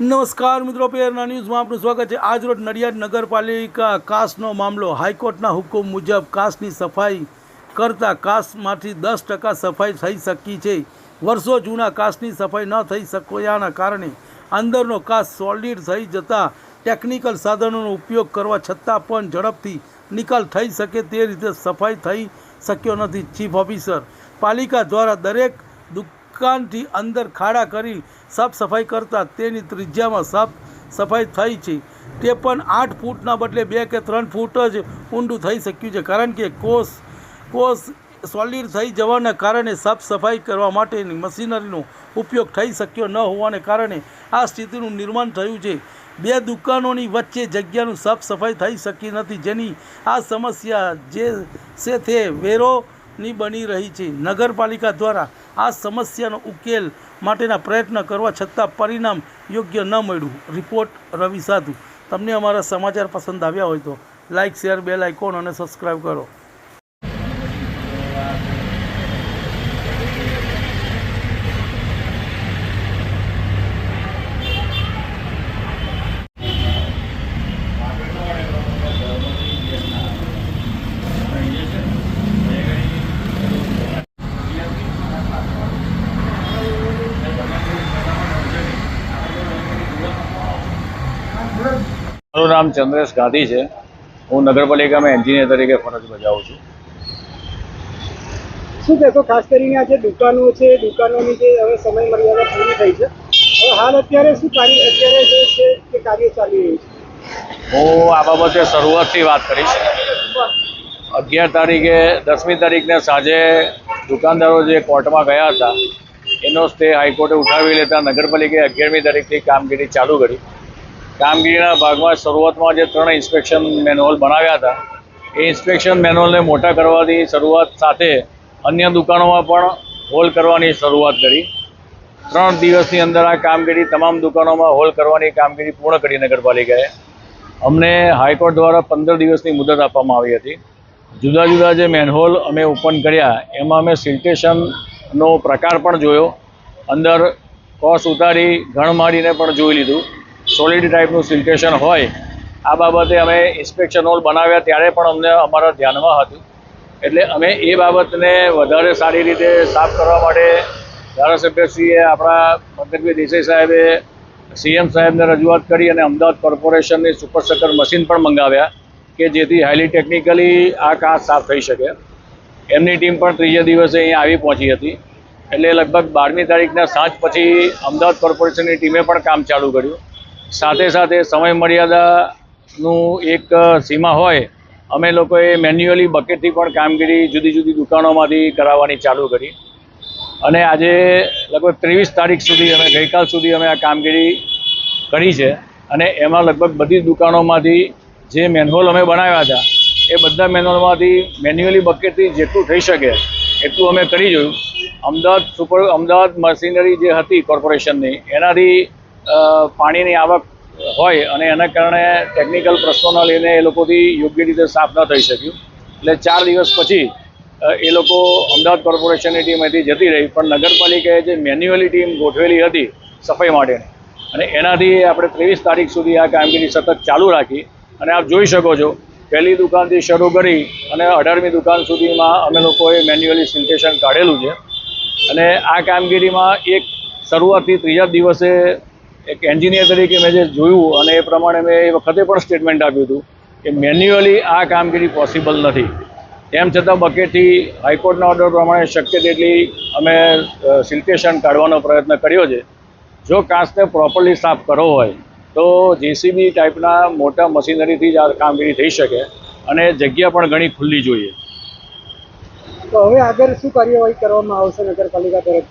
નમસ્કાર મિત્રો, પેરના ન્યૂઝમાં આપનું સ્વાગત છે. આજ રોજ નડિયાદ નગરપાલિકા કાસનો મામલો હાઈકોર્ટના હુકમ મુજબ કાસની સફાઈ કરતાં કાસમાંથી દસ ટકા સફાઈ થઈ શકી છે. વર્ષો જૂના કાસની સફાઈ ન થઈ શક્યાના કારણે અંદરનો કાસ સોલિડ થઈ જતાં ટેકનિકલ સાધનોનો ઉપયોગ કરવા છતાં પણ ઝડપથી નિકાલ થઈ શકે તે રીતે સફાઈ થઈ શક્યો નથી ચીફ ઓફિસર પાલિકા દ્વારા દરેક દુકાનથી અંદર ખાડા કરી સાફ સફાઈ કરતા તેની ત્રિજ્યામાં સાફ સફાઈ થઈ છે. તે પણ આઠ ફૂટના બદલે બે કે ત્રણ ફૂટ જ ઊંડું થઈ શક્યું છે. કારણ કે કોષ કોષ સોલિડ થઈ જવાના કારણે સાફ સફાઈ કરવા માટેની મશીનરીનો ઉપયોગ થઈ શક્યો ન હોવાને કારણે આ સ્થિતિનું નિર્માણ થયું છે. બે દુકાનોની વચ્ચે જગ્યાનું સાફ સફાઈ થઈ શકી નથી. જેની આ સમસ્યા જે છે તે વેરોની બની રહી છે. નગરપાલિકા દ્વારા આ સમસ્યાનો ઉકેલ માટેના પ્રયત્ન કરવા છતાં પરિણામ યોગ્ય ન મળ્યું. રિપોર્ટ રવિ સાધુ. તમને અમારા સમાચાર પસંદ આવ્યા હોય તો લાઇક શેર, બેલ આઇકોન અને સબસ્ક્રાઈબ કરો. મારું નામ ચંદ્રેશ ગાંધી છે. હું નગરપાલિકામાં એન્જિનિયર તરીકે ફરજ બજાવું છું. શું કહેશો? ખાસ કરીને આ જે દુકાનો છે દુકાનોની જે હવે સમય મર્યાદા પૂરી થઈ છે હવે હાલ અત્યારે શું કાર્ય અત્યારે જે છે તે કાર્ય ચાલી રહ્યું છે? હું આ બાબતે શરૂઆતથી વાત કરીશ. અગિયાર તારીખે દસમી તારીખને સાંજે દુકાનદારો જે કોર્ટમાં ગયા હતા એનો સ્ટે હાઈકોર્ટે ઉઠાવી લેતા નગરપાલિકાએ અગિયારમી તારીખથી કામગીરી ચાલુ કરી. કામગીરીના ભાગમાં શરૂઆતમાં જે ત્રણ ઇન્સ્પેક્શન મેન્યુઅલ બનાવ્યા હતા, એ ઇન્સ્પેક્શન મેન્યુઅલને મોટા કરવાની શરૂઆત સાથે અન્ય દુકાનોમાં પણ હોલ કરવાની શરૂઆત કરી. ત્રણ દિવસની અંદર આ કામગીરી તમામ દુકાનોમાં હોલ કરવાની કામગીરી પૂર્ણ કરી નગરપાલિકાએ. અમને હાઈકોર્ટ દ્વારા પંદર દિવસની મુદત આપવામાં આવી હતી. જુદા જુદા જે મેનહોલ અમે ઓપન કર્યા, એમાં અમે સિલ્ટેશનનો પ્રકાર પણ જોયો. અંદર કોસ ઉતારી ઘણ મારીને પણ જોઈ લીધું. સોલિડ ટાઈપનું સિલ્ટેશન હોય, આ બાબતે અમે ઇન્સ્પેક્શન હોલ બનાવ્યા ત્યારે પણ અમને અમારા ધ્યાનમાં હતું. એટલે અમે એ બાબતને વધારે સારી રીતે સાફ કરવા માટે ધારાસભ્યશ્રીએ આપણા પંકજભાઈ દેસાઈ સાહેબે, સીએમ સાહેબને રજૂઆત કરી અને અમદાવાદ કોર્પોરેશનની સુપર સકર મશીન પણ મંગાવ્યા કે જેથી હાઈલી ટેકનિકલી આ કાચ સાફ થઈ શકે. એમની ટીમ પણ ત્રીજા દિવસે અહીંયા આવી પહોંચી હતી. એટલે લગભગ બારમી તારીખના સાંજ પછી અમદાવાદ કોર્પોરેશનની ટીમે પણ કામ ચાલુ કર્યું. સાથે સાથે સમય મર્યાદાનું એક સીમા હોય, અમે લોકોએ મેન્યુઅલી બકેટથી પણ કામગીરી જુદી જુદી દુકાનોમાંથી કરાવવાની ચાલુ કરી. અને આજે લગભગ ત્રેવીસ તારીખ સુધી અમે, ગઈકાલ સુધી અમે આ કામગીરી કરી છે. અને એમાં લગભગ બધી દુકાનોમાંથી જે મેનહોલ અમે બનાવ્યા હતા, એ બધા મેનહોલમાંથી મેન્યુઅલી બકેટથી જેટલું થઈ શકે એટલું અમે કરી જોયું. અમદાવાદ સુપર, અમદાવાદ મશીનરી જે હતી કોર્પોરેશનની, એનાથી પાણીની આવક હોય અને એના કારણે ટેકનિકલ પ્રશ્નોના લઈને એ લોકોથી યોગ્ય રીતે સાફ ન થઈ શક્યું. એટલે ચાર દિવસ પછી એ લોકો અમદાવાદ કોર્પોરેશનની ટીમ અહીંથી જતી રહી, પણ નગરપાલિકાએ જે મેન્યુઅલી ટીમ ગોઠવેલી હતી સફાઈ માટેની, અને એનાથી આપણે ત્રેવીસ તારીખ સુધી આ કામગીરી સતત ચાલુ રાખી, અને આપ જોઈ શકો છો, પહેલી દુકાનથી શરૂ કરી અને અઢારમી દુકાન સુધીમાં અમે લોકોએ મેન્યુઅલી સિન્ટેશન કાઢેલું છે. અને આ કામગીરીમાં એક શરૂઆતથી ત્રીજા દિવસે એક એન્જિનિયર તરીકે મેં જે જોયું અને એ પ્રમાણે મેં એ વખતે પણ સ્ટેટમેન્ટ આપ્યું હતું કે મેન્યુઅલી આ કામગીરી પોસિબલ નથી. તેમ છતાં બકેટથી હાઈકોર્ટના ઓર્ડર પ્રમાણે શક્ય તેટલી અમે સિલ્ટેશન કાઢવાનો પ્રયત્ન કર્યો છે. જો કાચને પ્રોપરલી સાફ કરવો હોય તો જેસીબી ટાઈપના મોટા મશીનરીથી જ આ કામગીરી થઈ શકે અને જગ્યા પણ ઘણી ખુલ્લી જોઈએ. તો હવે આગળ શું કાર્યવાહી કરવામાં આવશે નગરપાલિકા તરફ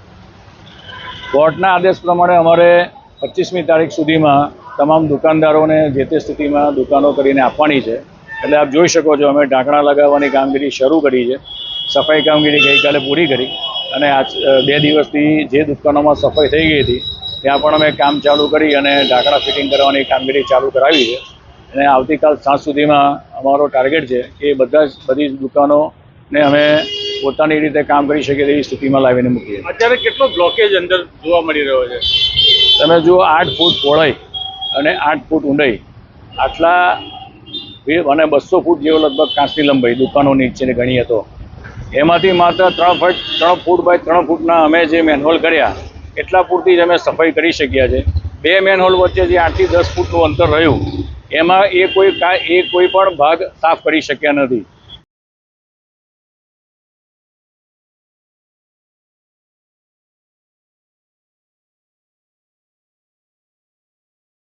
કોર્ટના આદેશ પ્રમાણે અમારે પચીસમી તારીખ સુધીમાં તમામ દુકાનદારોને જે તે સ્થિતિમાં દુકાનો કરીને આપવાની છે. એટલે આપ જોઈ શકો છો, અમે ઢાંકણા લગાવવાની કામગીરી શરૂ કરી છે. સફાઈ કામગીરી ગઈકાલે પૂરી કરી અને આજ બે દિવસથી જે દુકાનોમાં સફાઈ થઈ ગઈ હતી, ત્યાં પણ અમે કામ ચાલુ કરી અને ઢાંકણા ફિટિંગ કરવાની કામગીરી ચાલુ કરાવી છે. અને આવતીકાલ સાંજ સુધીમાં અમારો ટાર્ગેટ છે કે બધા જ, બધી દુકાનોને અમે પોતાની રીતે કામ કરી શકે તેવી સ્થિતિમાં લાવીને મૂકીએ. અત્યારે કેટલો બ્લોકેજ અંદર જોવા મળી રહ્યો છે? તમે જુઓ, આઠ ફૂટ પહોળાઈ અને આઠ ફૂટ ઊંડાઈ. આટલા અને બસો ફૂટ જેવો લગભગ કાચની લંબાઈ, દુકાનોની નીચે ગણી હતો એમાંથી માત્ર ત્રણ ફૂટ ત્રણ ફૂટ બાય ત્રણ ફૂટના અમે જે મેનહોલ કર્યા, એટલા પૂરતી જ અમે સફાઈ કરી શક્યા છે. બે મેનહોલ વચ્ચે જે આઠથી દસ ફૂટનું અંતર રહ્યું, એમાં એ કોઈ કા એ કોઈ પણ ભાગ સાફ કરી શક્યા નથી.